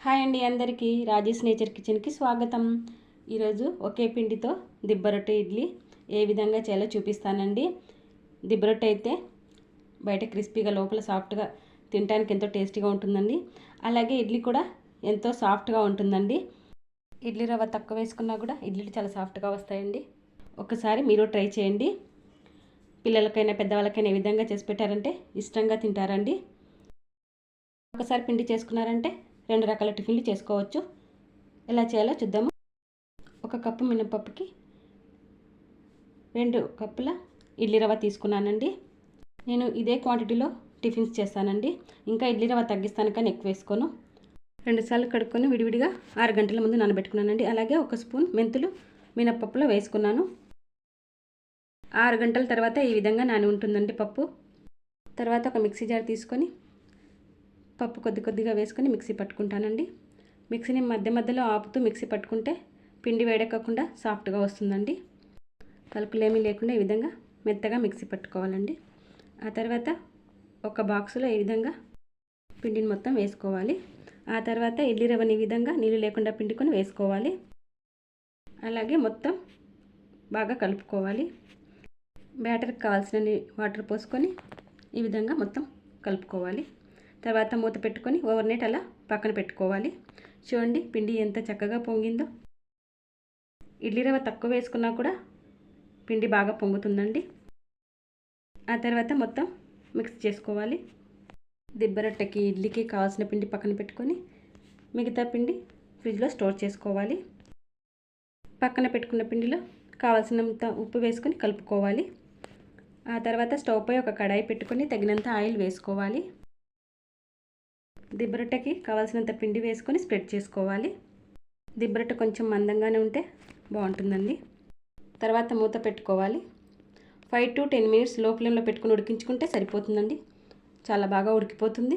Hi అండి అందరికీ. Rajesh nature కిచెన్కి స్వాగతం. ఈరోజు ఒకే పిండితో దిబ్బరొట్టె ఇడ్లీ ఏ విధంగా చేయాలో చూపిస్తానండి. దిబ్బరొట్టె అయితే బయట క్రిస్పీగా లోపల సాఫ్ట్గా తినడానికి ఎంతో టేస్టీగా ఉంటుందండి. అలాగే ఇడ్లీ కూడా ఎంతో సాఫ్ట్గా ఉంటుందండి. ఇడ్లీ రవ్వ తక్కువ వేసుకున్నా కూడా ఇడ్లీలు చాలా సాఫ్ట్గా వస్తాయండి. ఒకసారి మీరు ట్రై చేయండి. పిల్లలకైనా పెద్దవాళ్ళకైనా ఏ విధంగా చేసి పెట్టారంటే ఇష్టంగా తింటారండి. ఒకసారి పిండి చేసుకున్నారంటే రెండు రకాల టిఫిన్లు చేసుకోవచ్చు. ఎలా చేయాలో చూద్దాము. ఒక కప్పు మినపప్పుకి రెండు కప్పుల ఇడ్లీ రవ్వ తీసుకున్నానండి. నేను ఇదే క్వాంటిటీలో టిఫిన్స్ చేస్తానండి. ఇంకా ఇడ్లీ రవ్వ తగ్గిస్తాను కానీ ఎక్కువ వేసుకోను. రెండుసార్లు కడుక్కొని విడివిడిగా ఆరు గంటల ముందు నానబెట్టుకున్నానండి. అలాగే ఒక స్పూన్ మెంతులు మినప్పప్పులో వేసుకున్నాను. ఆరు గంటల తర్వాత ఈ విధంగా నాని ఉంటుందండి పప్పు. తర్వాత ఒక మిక్సీ జార్ తీసుకొని పప్పు కొద్ది కొద్దిగా వేసుకొని మిక్సీ పట్టుకుంటానండి. మిక్సీని మధ్య మధ్యలో ఆపుతూ మిక్సీ పట్టుకుంటే పిండి వేడెక్కకుండా సాఫ్ట్గా వస్తుందండి. పలుకులేమీ లేకుండా ఈ విధంగా మెత్తగా మిక్సీ పట్టుకోవాలండి. ఆ తర్వాత ఒక బాక్సులో ఈ విధంగా పిండిని మొత్తం వేసుకోవాలి. ఆ తర్వాత ఇడ్లీ రవ్వని ఈ విధంగా నీళ్ళు లేకుండా పిండుకొని వేసుకోవాలి. అలాగే మొత్తం బాగా కలుపుకోవాలి. బ్యాటర్కి కావాల్సిన వాటర్ పోసుకొని ఈ విధంగా మొత్తం కలుపుకోవాలి. తర్వాత మూత పెట్టుకొని ఓవర్ నైట్ అలా పక్కన పెట్టుకోవాలి. చూడండి పిండి ఎంత చక్కగా పొంగిందో. ఇడ్లీ రవ్వ తక్కువ వేసుకున్నా కూడా పిండి బాగా పొంగుతుందండి. ఆ తర్వాత మొత్తం మిక్స్ చేసుకోవాలి. దిబ్బరొట్టెకి ఇడ్లీకి కావాల్సిన పిండి పక్కన పెట్టుకొని మిగతా పిండి ఫ్రిడ్జ్లో స్టోర్ చేసుకోవాలి. పక్కన పెట్టుకున్న పిండిలో కావాల్సినంత ఉప్పు వేసుకొని కలుపుకోవాలి. ఆ తర్వాత స్టవ్ పై ఒక కడాయి పెట్టుకొని తగినంత ఆయిల్ వేసుకోవాలి. దిబ్బరొట్టెకి కావాల్సినంత పిండి వేసుకొని స్ప్రెడ్ చేసుకోవాలి. దిబ్బరొట్టె కొంచెం మందంగానే ఉంటే బాగుంటుందండి. తర్వాత మూత పెట్టుకోవాలి. ఫైవ్ టు టెన్ మినిట్స్లో ఫ్లేమ్లో పెట్టుకుని ఉడికించుకుంటే సరిపోతుందండి. చాలా బాగా ఉడికిపోతుంది.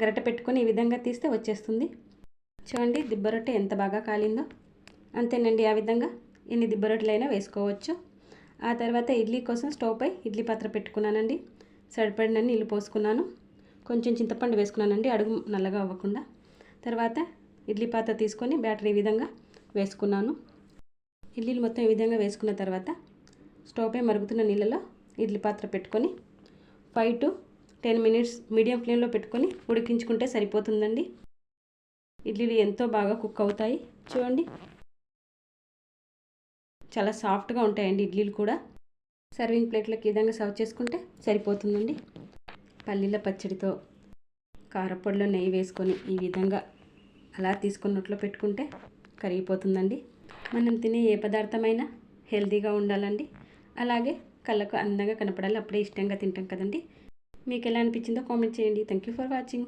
గరట పెట్టుకొని ఈ విధంగా తీస్తే వచ్చేస్తుంది. చూడండి దిబ్బరొట్టె ఎంత బాగా కాలిందో. అంతేనండి ఆ విధంగా ఎన్ని దిబ్బరొట్టెలైనా వేసుకోవచ్చు. ఆ తర్వాత ఇడ్లీ కోసం స్టవ్ పై ఇడ్లీ పాత్ర పెట్టుకున్నానండి. సరిపడినన్ని నీళ్ళు పోసుకున్నాను. కొంచెం చింతపండు వేసుకున్నానండి అడుగు నల్లగా అవ్వకుండా. తర్వాత ఇడ్లీ పాత్ర తీసుకొని బ్యాటర్ ఈ విధంగా వేసుకున్నాను. ఇడ్లీలు మొత్తం ఈ విధంగా వేసుకున్న తర్వాత స్టవ్పై మరుగుతున్న నీళ్ళలో ఇడ్లీ పాత్ర పెట్టుకొని five to ten minutes medium ఫ్లేమ్లో పెట్టుకొని ఉడికించుకుంటే సరిపోతుందండి. ఇడ్లీలు ఎంతో బాగా కుక్ అవుతాయి. చూడండి. చాలా సాఫ్ట్గా ఉంటాయండి ఇడ్లీలు కూడా. సర్వింగ్ ప్లేట్లకు ఈ విధంగా సర్వ్ చేసుకుంటే సరిపోతుందండి. పల్లీల పచ్చడితో కారపొడిలో నెయ్యి వేసుకొని ఈ విధంగా అలా తీసుకున్నట్లో పెట్టుకుంటే కరిగిపోతుందండి. మనం తినే ఏ పదార్థమైనా హెల్తీగా ఉండాలండి. అలాగే కళ్ళకు అందంగా కనపడాలి. అప్పుడే ఇష్టంగా తింటాం కదండి. మీకు ఎలా అనిపించిందో కామెంట్ చేయండి. Thank you for watching